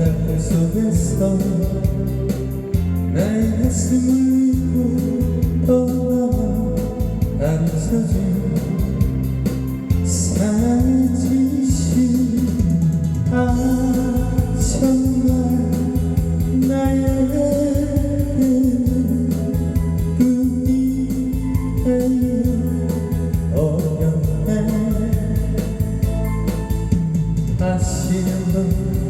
바닷물 속에서 나의 가슴을 잊고 떠나와 감춰진 사지신 아 정말 나에게는 꿈이에요. 어렵네. 다시는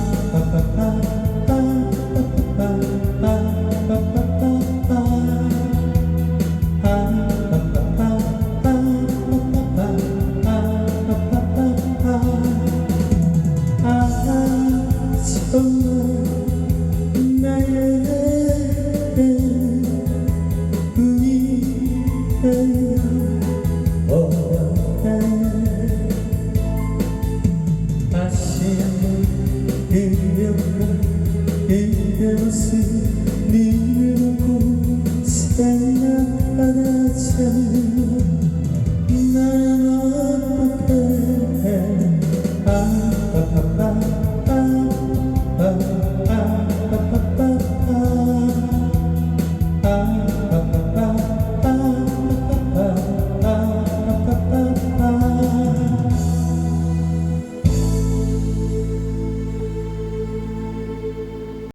정말 나의 의미야 어려해 다시 그려봐